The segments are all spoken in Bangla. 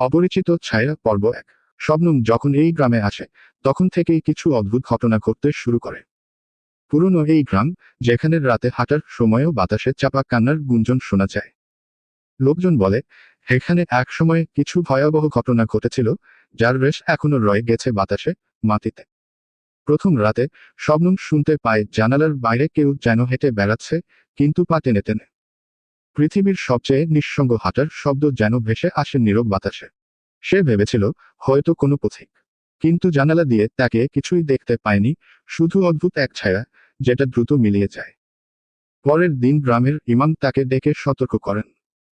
অপরিচিত ছায়া পর্ব এক। শবনম যখন এই গ্রামে আসে, তখন থেকেই কিছু অদ্ভুত ঘটনা ঘটতে শুরু করে। পুরনো এই গ্রাম যেখানে রাতে হাঁটার সময়ও বাতাসে চাপা কান্নার গুঞ্জন শোনা যায়। লোকজন বলে, এখানে এক সময় কিছু ভয়াবহ ঘটনা ঘটেছিল, যার রেশ এখনও রয়ে গেছে বাতাসে, মাটিতে। প্রথম রাতে শবনম শুনতে পায় জানালার বাইরে কেউ যেন হেঁটে বেড়াচ্ছে, কিন্তু পা টেনে টেনে। পৃথিবীর সবচেয়ে নিঃসঙ্গ হাঁটার শব্দ যেন ভেসে আসে নীরব বাতাসে। সে ভেবেছিল, হয়তো কোনো পথিক। কিন্তু জানালা দিয়ে তাকে কিছুই দেখতে পায়নি, শুধু অদ্ভুত এক ছায়া, যেটা দ্রুত মিলিয়ে যায়। পরের দিন গ্রামের ইমাম তাকে ডেকে সতর্ক করেন।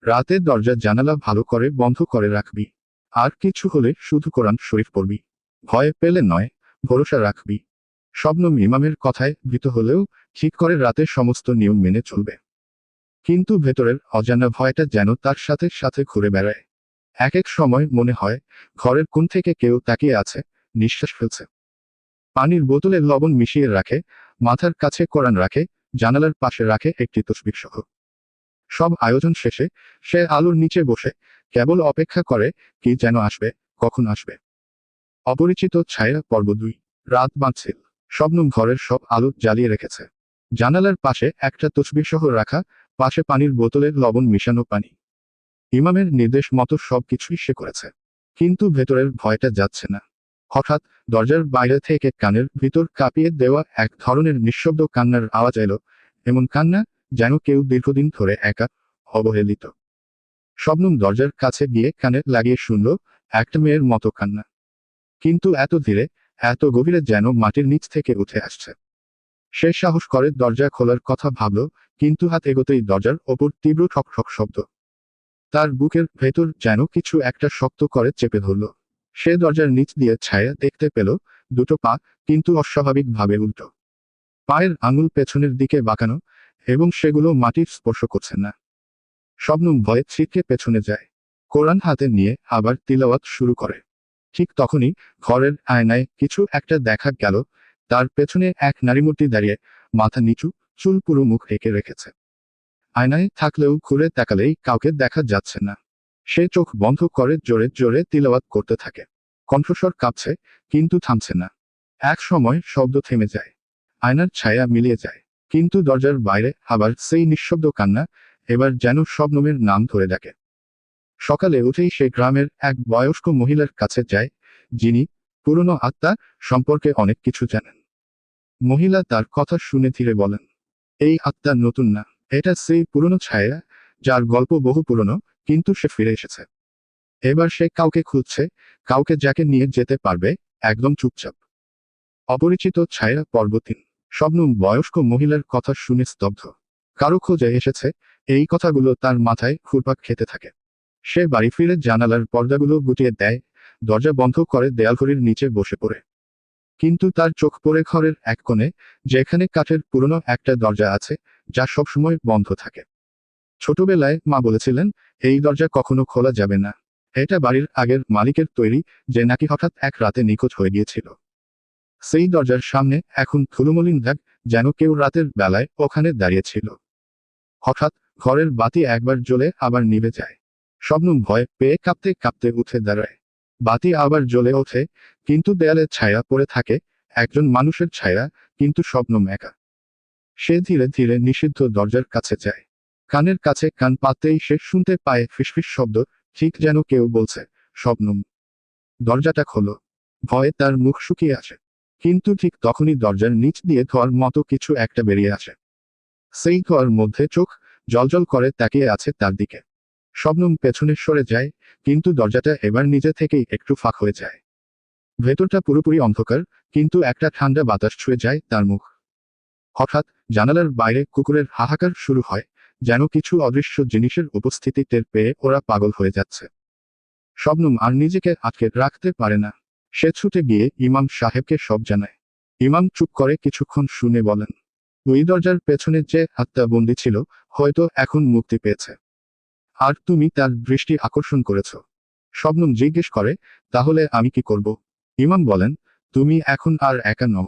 রাতে দরজা জানালা ভালো করে বন্ধ করে রাখবি। আর কিছু হলে শুধু কোরআন শরীফ পড়বি। ভয় পেলে নয়, ভরসা রাখবি। শবনম ইমামের কথায় ভীত হলেও ঠিক করে রাতে সমস্ত নিয়ম মেনে চলবে। কিন্তু ভেতরের অজানা ভয়টা যেন তার সাথে সাথে ঘুরে বেড়ায়। এক এক সময় মনে হয়, ঘরের কোন থেকে কেউ তাকিয়ে আছে, নিঃশ্বাস ফেলছে। পানির বোতলে লবণ মিশিয়ে রাখে, মাথার কাছে কোরআন রাখে, জানালার পাশে রাখে একটি তসবির সহ। সব আয়োজন শেষে, সে আলোর নিচে বসে, কেবল অপেক্ষা করে, কি যেন আসবে, কখন আসবে। অপরিচিত ছায়া পর্ব দুই, রাত বাঁধছিল শবনম ঘরের সব আলো জ্বালিয়ে রেখেছে। জানালার পাশে একটা তসবির সহ রাখা পাশে পানির বোতলে লবণ মিশানো পানি। ইমামের নির্দেশ মতো সবকিছুই সে করেছে। কিন্তু ভেতরের ভয়টা যাচ্ছে না। হঠাৎ দরজার বাইরে থেকে কানের ভিতর কাঁপিয়ে দেওয়া এক ধরনের নিঃশব্দ কান্নার আওয়াজ এলো, এমন কান্না যেন কেউ দীর্ঘদিন ধরে একা অবহেলিত। শবনম দরজার কাছে গিয়ে কানে লাগিয়ে শুনল একটা মেয়ের মতো কান্না। কিন্তু এত ধীরে, এত গভীরে যেন মাটির নিচ থেকে উঠে আসছে। সে সাহস করে দরজা খোলার কথা ভাবল, কিন্তু হাত এগোতেই দরজার ওপর তীব্র ঠক ঠক শব্দ। তার বুকের ভেতর যেন কিছু একটা শক্ত করে চেপে ধরল। সে দরজার নিচ দিয়ে ছায়া দেখতে পেল, দুটো পা কিন্তু অস্বাভাবিকভাবে উল্টো। পায়ের আঙুল পেছনের দিকে বাঁকানো, এবং সেগুলো মাটির স্পর্শ করছে না। শবনম ভয়ে ছিটকে পেছনে যায়। কোরআন হাতে নিয়ে আবার তিলাওয়াত শুরু করে। ঠিক তখনই ঘরের আয়নায় কিছু একটা দেখা গেল তার পেছনে এক নারীমূর্তি দাঁড়িয়ে মাথা নিচু, চুল পুরো মুখ এঁকে রেখেছে। আয়নায় থাকলেও ঘুরে তাকালেই কাউকে দেখা যাচ্ছে না। সে চোখ বন্ধ করে জোরে জোরে তিলাওয়াত করতে থাকে। কণ্ঠস্বর কাঁপছে, কিন্তু থামছে না। এক সময় শব্দ থেমে যায়। আয়নার ছায়া মিলিয়ে যায়। কিন্তু দরজার বাইরে আবার সেই নিঃশব্দ কান্না এবার যেন শবনমের নাম ধরে ডাকে। সকালে উঠেই সে গ্রামের এক বয়স্ক মহিলার কাছে যায়, যিনি পুরনো আত্মা সম্পর্কে অনেক কিছু জানেন। মহিলা তার কথা শুনে ধীরে বলেন, এই আত্মা নতুন না। এটা সেই পুরনো ছায়া, যার গল্প বহু পুরনো, কিন্তু সে ফিরে এসেছে। এবার সে কাউকে খুঁজছে, কাউকে যাকে নিয়ে যেতে পারবে, একদম চুপচাপ। অপরিচিত ছায়া পর্ব তিন শবনম বয়স্ক মহিলার কথা শুনে স্তব্ধ। কারও খোঁজে এসেছে, এই কথাগুলো তার মাথায় ঘুরপাক খেতে থাকে। সে বাড়ি ফিরে জানালার পর্দাগুলো গুটিয়ে দেয়, দরজা বন্ধ করে দেয়ালঘড়ির নিচে বসে পড়ে। কিন্তু তার চোখ পড়ে ঘরের এক কোণে, যেখানে কাঠের পুরনো একটা দরজা আছে, যা সবসময় বন্ধ থাকে। ছোটবেলায় মা বলেছিলেন, এই দরজা কখনো খোলা যাবে না। এটা বাড়ির আগের মালিকের তৈরি, যে নাকি হঠাৎ এক রাতে নিখোঁজ হয়ে গিয়েছিল। সেই দরজার সামনে এখন থুলুমলিন দাগ যেন কেউ রাতের বেলায় ওখানে দাঁড়িয়েছিল। হঠাৎ ঘরের বাতি একবার জ্বলে আবার নিভে যায়। শবনম ভয় পেয়ে কাঁপতে কাঁপতে উঠে দাঁড়ায়। বাতি আবার জ্বলে ওঠে, কিন্তু দেয়ালের ছায়া পড়ে থাকে, একজন মানুষের ছায়া, কিন্তু স্বপ্ন একা সে ধীরে ধীরে নিষিদ্ধ দরজার কাছে যায়। কানের কাছে কান পাতেই সে শুনতে পায় ফিসফিস শব্দ, ঠিক যেন কেউ বলছে শবনম দরজাটা খোলো। ভয়ে তার মুখ শুকিয়ে আসে। কিন্তু ঠিক তখনই দরজার নিচ দিয়ে ধোয়ার মতো কিছু একটা বেরিয়ে আসে। সেই ধোয়ার মধ্যে চোখ, জলজল করে তাকিয়ে আছে তার দিকে। শবনম পেছনে সরে যায়, কিন্তু দরজাটা এবার নিজে থেকেই একটু ফাঁক হয়ে যায়। ভেতরটা পুরোপুরি অন্ধকার, কিন্তু একটা ঠান্ডা বাতাস ছুঁয়ে যায় তার মুখ। হঠাৎ জানালার বাইরে কুকুরের হাহাকার শুরু হয়, যেন কিছু অদৃশ্য জিনিসের উপস্থিতি টের পেয়ে ওরা পাগল হয়ে যাচ্ছে। শবনম আর নিজেকে আটকে রাখতে পারে না। সে ছুটে গিয়ে ইমাম সাহেবকে সব জানায়। ইমাম চুপ করে কিছুক্ষণ শুনে বলেন, ওই দরজার পেছনে যে আত্মা বন্দী ছিল, হয়তো এখন মুক্তি পেয়েছে। আর তুমি তার দৃষ্টি আকর্ষণ করেছ। শবনম জিজ্ঞেস করে, তাহলে আমি কি করব? ইমাম বলেন, তুমি এখন আর একা নও।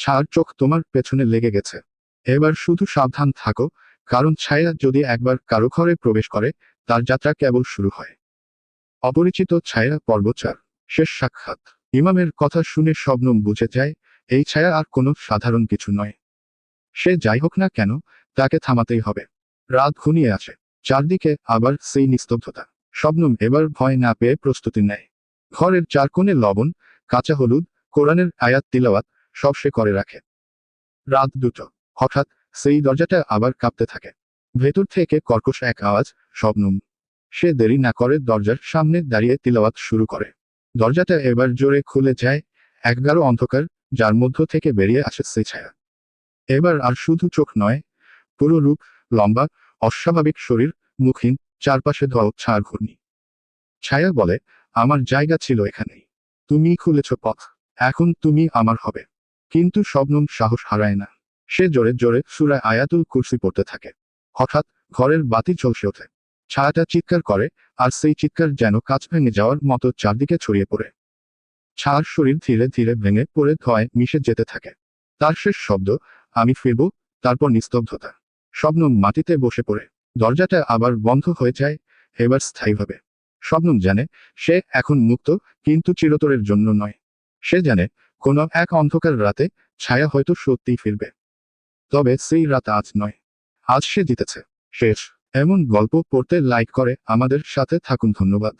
ছাড় চোখ তোমার পেছনে লেগে গেছে। এবার শুধু সাবধান থাকো, কারণ ছায়া যদি একবার কারও ঘরে প্রবেশ করে, তার যাত্রা কেবল শুরু হয়। অপরিচিত ছায়া পর্বচার শেষ সাক্ষাৎ। ইমামের কথা শুনে শবনম বুঝে যায়, এই ছায়া আর কোনো সাধারণ কিছু নয়। সে যাই হোক না কেন, তাকে থামাতেই হবে। রাত ঘনিয়ে আছে। চারদিকে আবার সেই নিস্তব্ধতা। শবনম এবার ভয় না পেয়ে প্রস্তুতি নেয়। ঘরের চার কোণে লবণ, কাঁচা হলুদ, কোরআনের আয়াত তিলাওয়াত সব সে করে রাখে। রাত দুটো। হঠাৎ সেই দরজাটা আবার কাঁপতে থাকে। ভেতর থেকে কর্কশ এক আওয়াজ শবনম। সে দেরি না করে দরজার সামনে দাঁড়িয়ে তিলাওয়াত শুরু করে। দরজাটা এবার জোরে খুলে যায়, একগারো অন্ধকার, যার মধ্য থেকে বেরিয়ে আসে সেই ছায়া। এবার আর শুধু চোখ নয়, পুরো রূপ লম্বা অস্বাভাবিক শরীর মুখহীন চারপাশে ধোয়া ছাড় ঘূর্ণি। ছায়া বলে, আমার জায়গা ছিল এখানেই। তুমি খুলেছ পথ। এখন তুমি আমার হবে। কিন্তু শবনম সাহস হারায় না। সে জোরে জোরে সুরায় আয়াতুল কুরসি পড়তে থাকে। হঠাৎ ঘরের বাতি চলছে ওঠে। ছায়াটা চিৎকার করে, আর সেই চিৎকার যেন কাজ ভেঙে যাওয়ার মতো চারদিকে ছড়িয়ে পড়ে। ছায়ার শরীর ধীরে ধীরে ভেঙে পড়ে ধোয়ায় মিশে যেতে থাকে। তার শেষ শব্দ, আমি ফিরব? তারপর নিস্তব্ধতা। শবনম মাটিতে বসে পড়ে। দরজাটা আবার বন্ধ হয়ে যায়, এবার স্থায়ীভাবে। শবনম জানে, সে এখন মুক্ত, কিন্তু চিরতরের জন্য নয়। সে জানে, কোনো এক অন্ধকার রাতে ছায়া হয়তো সত্যিই ফিরবে। তবে সেই রাত আজ নয়। আজ সে জিতেছে। শেষ। এমন গল্প পড়তে লাইক করে আমাদের সাথে থাকুন, ধন্যবাদ।